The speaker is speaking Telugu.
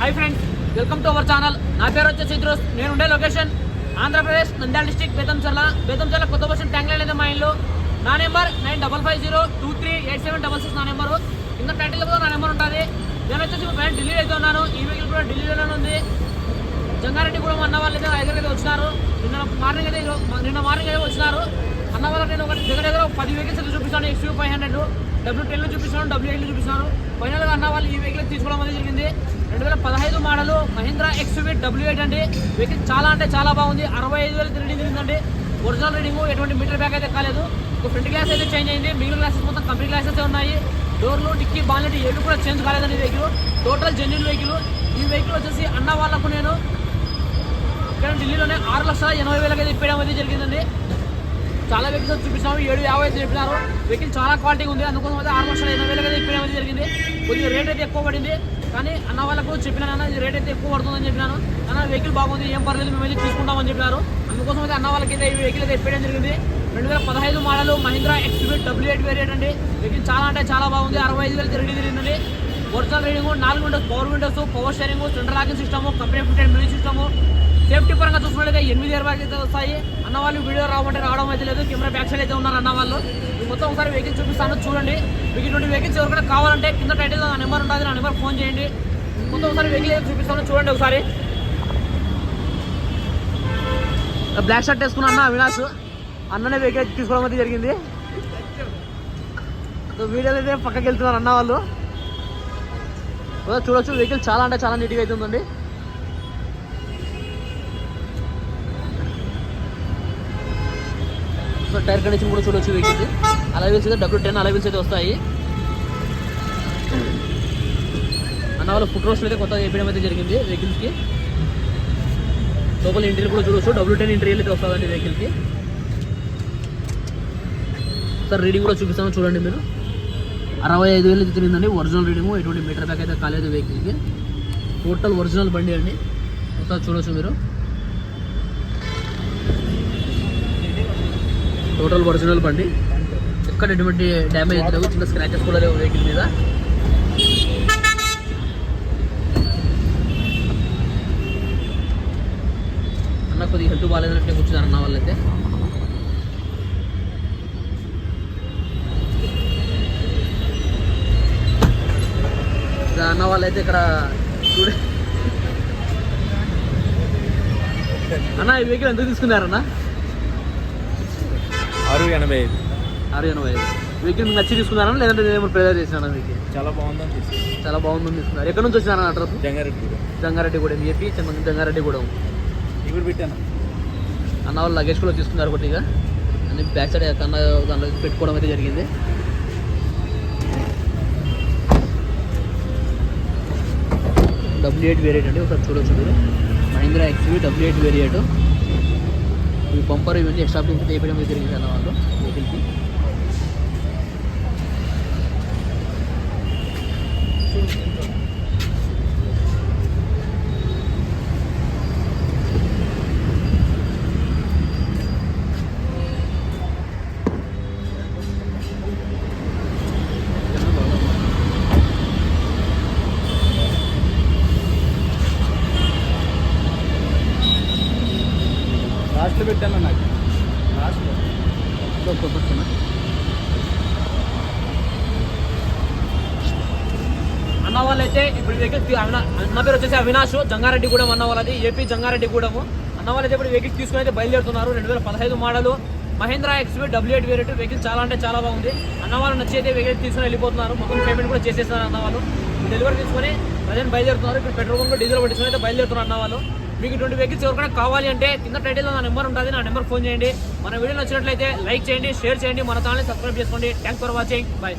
Hi friends welcome to our channel నా పేరు వచ్చేసి చిత్రోస్ నేను ఉండే లొకేషన్ ఆంధ్రప్రదేశ్ నంద్యాల డిస్టిక్ బేతంచర్ల బేతంచర్ల కొత్త బస్సు ట్యాంక్ లైన్ అయితే మా ఇల్లు. నా number nine double five zero two three eight seven double six నా నెంబర్ కింద టైటిల్ కూడా నా నెంబర్ ఉంటుంది. నేను వచ్చేసి ఇప్పుడు ఢిల్లీ అయితే ఉన్నాను. ఈ వెహికల్ కూడా ఢిల్లీలోనే ఉంది. జంగారెడ్డి కూడా అన్న వాళ్ళు అయితే దగ్గర అయితే వచ్చినారు. నిన్న మార్నింగ్ అయితే నిన్న మార్నింగ్ అయితే వచ్చినారు. అన్న వాళ్ళకి నేను ఒకటి దగ్గర దగ్గర పది వెహికల్స్ అయితే చూపిస్తాను. ఎక్స్యూ ఫైవ్ హండ్రెడ్ డబ్ల్యూ టెన్లో చూపిస్తాను డబ్ల్యూ ఎయిట్లో చూపిస్తాను. ఫైనల్గా అన్న వాళ్ళు ఈ వెహికల్ తీసుకోవడం అనేది జరిగింది. రెండు వేల పదహైదు model Mahindra XUV W eight అండి. వెహికల్ చాలా అంటే చాలా బాగుంది. అరవై ఐదు వేలు రీడింగ్ జరిగిందండి ఒరిజినల్ రీడింగ్ ఎటువంటి మీటర్ బ్యాక్ అయితే కాలేదు. ఒక ఫ్రంట్ గ్లాస్ అయితే చేంజ్ అయింది. మిగిలిన గ్లాసెస్ మొత్తం కంపెనీ గ్లాసెస్ ఉన్నాయి. డోర్లు డిక్కీ బాలెట్ ఏవి కూడా చేంజ్ కాలేదండి వెహికల్ టోటల్ జెన్యున్ వెహికల్ ఈ వెహికల్ వచ్చేసి అన్న వాళ్ళకు నేను ఇక్కడ ఢిల్లీలోనే ఆరు లక్షల ఎనభై వేలకి అయితే ఇప్పేయడం అయితే జరిగిందండి. చాలా వెహికల్స్ చూపిస్తాము. ఏడు యాభై అయితే చెప్పినారు. వెహికల్ చాలా క్వాలిటీ ఉంది. అందుకోసం అయితే ఆరు లక్షల ఎనభై వేలకి అయితే ఇప్పేయడం అయితే జరిగింది. కొద్దిగా రేట్ అయితే ఎక్కువ పడింది. కానీ అన్న వాళ్ళకు చెప్పినాను అన్న ఇది రేట్ అయితే ఎక్కువ పడుతుందని చెప్పినాను. అన్న వెహికల్ బాగుంది ఏం పర్లేదు మేము వెళ్ళి తీసుకుంటామని చెప్పినారు. అందుకోసం అయితే అన్న వాళ్ళకి అయితే ఈ వెహికల్ అయితే ఇప్పేయడం జరిగింది. రెండు వేల పదహైదు model Mahindra XP W eight variant అండి. వెహికల్ చాలా అంటే చాలా బాగుంది అరవై ఐదు వేలు తిరిగి తిరిగిందండి. ఒరిజినల్ రీడింగ్ నాలుగు windows power windows power steering central locking system company fitted music system safety పరంగా చూసుకున్నట్లయితే ఎనిమిది ఇయర్ అయితే వస్తాయి. అన్న వాళ్ళు వీడియో రావమంటే రావడం అయితే లేదు. కెమెరా బ్యాక్ సైడ్ అయితే ఉన్నారు అన్న వాళ్ళు. మొత్తం ఒకసారి వెహికల్ చూపిస్తాను చూడండి. మీకు ఇటువంటి వెహికల్స్ ఎవరికైనా కావాలంటే కింద టైటిల్ నా నెంబర్ ఉంటుంది నా నెంబర్ ఫోన్ చేయండి. మొత్తం ఒకసారి వెహికల్ అయితే చూపిస్తాను చూడండి ఒకసారి. బ్లాక్ షర్ట్ వేసుకున్నా అన్న అవినాష్. అన్ననే వెహికల్ తీసుకోవడం అయితే జరిగింది. వీడియోలు అయితే పక్కకి వెళ్తున్నారు అన్న వాళ్ళు. చూడొచ్చు వెహికల్ చాలా అంటే చాలా నీట్గా అయితే ఉందండి. టైర్ కండిషన్ కూడా చూడొచ్చు వెహికల్ అలవెల్స్ అయితే డబ్ల్యూ టెన్ అలవెల్స్ అయితే వస్తాయి. అన్న వాళ్ళు ఫుట్ రోస్ట్ అయితే కొత్తగా వేయడం అయితే జరిగింది వెహికల్స్కి లోపల ఇంటీరియర్ కూడా చూడొచ్చు. డబ్ల్యూ టెన్ ఇంటీరియర్ అయితే వస్తుందండి వెహికల్కి సార్ రీడింగ్ కూడా చూపిస్తాను చూడండి మీరు. అరవై ఐదు వేలు అయితే తిరిగిందండి. ఒరిజినల్ రీడింగ్ ఎటువంటి మీటర్ బ్యాక్ అయితే కాలేదు వెహికల్కి టోటల్ ఒరిజినల్ బండి అండి. ఒకసారి చూడొచ్చు మీరు. టోటల్ ఒరిజినల్ బండి. ఎక్కడ ఎటువంటి డ్యామేజ్ లేవు చిన్న స్క్రాచెస్ కూడా లేవు వెహికల్ మీద. అన్న కొద్దిగా హెల్త్ బాగాలేదంటే కూర్చున్నారు అన్న వాళ్ళైతే. అన్న వాళ్ళైతే ఇక్కడ చూడ అన్న ఈ వెహికల్ ఎందుకు తీసుకున్నారన్నా ఆరు ఎనభై ఐదు. ఆరు ఎనభై ఐదు. వెహికల్ మీకు నచ్చి తీసుకున్నారా? లేదంటే నేను ప్రేజర్ చేసినా మీకు? చాలా బాగుందని తీసుకున్నాను. చాలా బాగుందని తీసుకున్నారు. ఎక్కడ నుంచి వచ్చినారా అడ్రస్ జంగారెడ్డి కూడా జంగారెడ్డి కూడా ఏపీ చిన్న జంగారెడ్డి కూడా ఇప్పుడు పెట్టాను. అన్న వాళ్ళు లగేజ్ కూడా తీసుకున్నారు కొద్దిగా అన్ని బ్యాక్ సైడ్ కన్నా దాంట్లో పెట్టుకోవడం అయితే జరిగింది. డబ్ల్యూ ఎయిట్ వేరియంట్ అండి. ఒకసారి చూడొచ్చు మీరు. Mahindra XUV W eight variant ఈ బంపర్ ఇవన్నీ ఎక్స్ట్రా ప్లేస్ వేయడం అయితే జరిగింది అన్న వాళ్ళు. వెహికల్కి లాస్ట్లో పెట్టాను నాకు. లాస్ట్లో? అన్న వాళ్ళైతే ఇప్పుడు వెహికల్ అన్న పేరు వచ్చేసి అవినాష్ జంగారెడ్డి కూడా అన్న వాళ్ళది ఏపీ జంగారెడ్డి కూడాము అన్న వాళ్ళైతే ఇప్పుడు వెహికల్ తీసుకుని అయితే బయలుదేరుతున్నారు రెండు వేల పదహైదు model. Mahindra XUV W eight variant vehicle చాలా అంటే చాలా బాగుంది. అన్న వాళ్ళు నచ్చి అయితే వెహికల్ తీసుకుని వెళ్ళిపోతున్నారు. మొత్తం పేమెంట్ కూడా చేసేస్తున్నారు అన్న వాళ్ళు. డెలివరీ తీసుకొని ప్రజెంట్ బయలుదేరుతున్నారు. ఇప్పుడు పెట్రోల్ బంక్ డీజిల్ పట్టించుకొని అయితే బయలుదేరుతున్నారు అన్న వాళ్ళు. మీకు ఇటువంటి వెహికల్స్ ఎవరికైనా కావాలి అంటే కింద టైటిల్లో నా నెంబర్ ఉంటుంది నా నెంబర్ ఫోన్ చేయండి. మన వీడియో నచ్చినట్లయితే లైక్ చేయండి షేర్ చేయండి. మన ఛానల్ సబ్స్క్రైబ్ చేసుకోండి. Thanks for watching bye